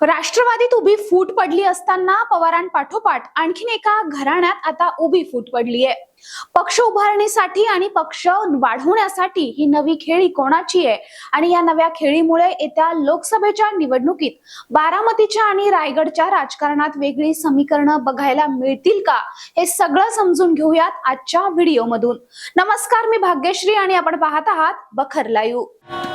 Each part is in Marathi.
राष्ट्रवादीत उभी फूट पडली असताना पवारांपाठोपाठ आणखीन एका घराण्यात आता उभी फूट पडली आहे पक्ष उभारणीसाठी आणि पक्ष वाढवण्यासाठी ही नवी खेळी कोणाची आहे आणि या नव्या खेळीमुळे येत्या लोकसभेच्या निवडणुकीत बारामतीच्या आणि रायगडच्या राजकारणात वेगळी समीकरणं बघायला मिळतील का? हे सगळं समजून घेऊयात आजच्या व्हिडिओमधून. नमस्कार मी भाग्यश्री आणि आपण पाहत आहात बखर लाईव्ह.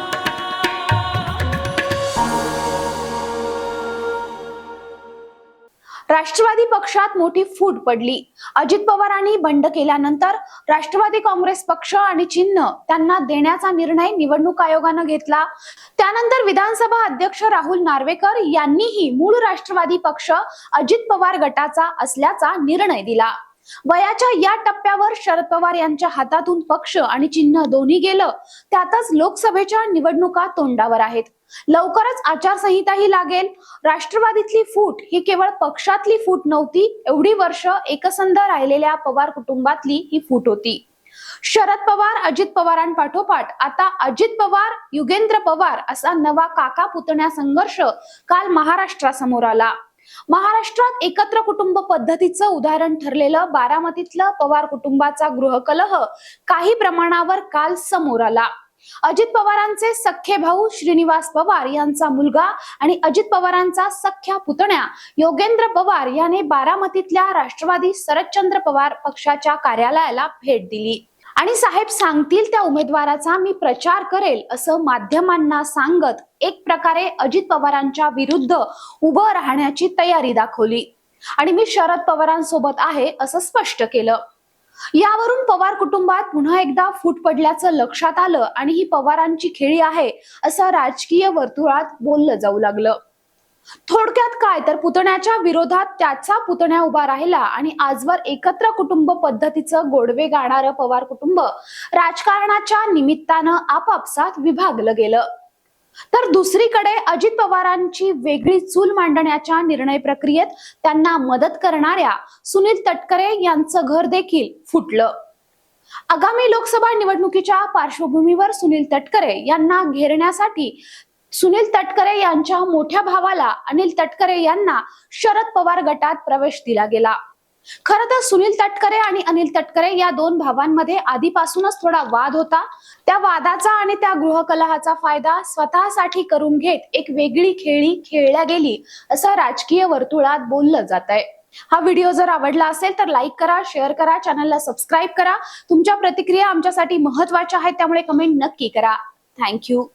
राष्ट्रवादी पक्षात मोठी फूट पडली. अजित पवारांनी बंड केल्यानंतर राष्ट्रवादी काँग्रेस पक्ष आणि चिन्ह त्यांना देण्याचा निर्णय निवडणूक आयोगानं घेतला. त्यानंतर विधानसभा अध्यक्ष राहुल नार्वेकर यांनीही मूळ राष्ट्रवादी पक्ष अजित पवार गटाचा असल्याचा निर्णय दिला. वयाच्या या टप्प्यावर शरद पवार यांच्या हातातून पक्ष आणि चिन्ह दोन्ही गेलं. त्यातच लोकसभेच्या निवडणुका तोंडावर आहेत. लवकरच आचारसंहिताही लागेल. राष्ट्रवादीतली फूट ही केवळ पक्षातली फूट नव्हती एवढी वर्ष एकसंध राहिलेल्या पवार कुटुंबातली ही फूट होती. शरद पवार अजित पवारांपाठोपाठ आता अजित पवार युगेंद्र पवार असा नवा काका पुतण्या संघर्ष काल महाराष्ट्रासमोर आला. महाराष्ट्रात एकत्र कुटुंब पद्धतीचं उदाहरण ठरलेलं बारामतीतलं पवार कुटुंबाचा गृहकलह काही प्रमाणावर काल समोर आला. अजित पवारांचे सख्खे भाऊ श्रीनिवास पवार यांचा मुलगा आणि अजित पवारांचा सख्या पुतण्या योगेंद्र पवार याने बारामतीतल्या राष्ट्रवादी शरदचंद्र पवार पक्षाच्या कार्यालयाला भेट दिली. आणि साहेब सांगतील त्या उमेदवाराचा मी प्रचार करेल असं माध्यमांना सांगत एक प्रकारे अजित पवारांच्या विरुद्ध उभं राहण्याची तयारी दाखवली. आणि मी शरद पवारांसोबत आहे असं स्पष्ट केलं. यावरून पवार कुटुंबात पुन्हा एकदा फूट पडल्याचं लक्षात आलं आणि ही पवारांची खेळी आहे असं राजकीय वर्तुळात बोललं जाऊ लागलं. थोडक्यात काय तर पुतण्याच्या विरोधात त्याचा पुतण्या उभा राहिला आणि आजवर एकत्र कुटुंब पद्धतीचं गोडवे गाणारं पवार कुटुंब राजकारणाच्या निमित्तानं आपापसात विभागलं गेलं. तर दुसरीकडे अजित पवारांची वेगळी चूल मांडण्याच्या निर्णय प्रक्रियेत त्यांना मदत करणाऱ्या सुनील तटकरे यांचं घर देखील फुटलं. आगामी लोकसभा निवडणुकीच्या पार्श्वभूमीवर सुनील तटकरे यांना घेरण्यासाठी सुनील तटकरे यांच्या मोठ्या भावाला अनिल तटकरे यांना शरद पवार गटात प्रवेश दिला गेला. खर तर सुनील तटकरे आणि अनिल तटकरे या दोन भावांमध्ये आधीपासूनच थोडा वाद होता. त्या वादाचा आणि त्या गृहकलहाचा फायदा स्वतःसाठी करून घेत एक वेगळी खेळी खेळल्या गेली असं राजकीय वर्तुळात बोललं जात आहे. हा व्हिडिओ जर आवडला असेल तर लाईक करा शेअर करा चॅनलला सबस्क्राईब करा. तुमच्या प्रतिक्रिया आमच्यासाठी महत्त्वाच्या आहेत त्यामुळे कमेंट नक्की करा. थँक्यू.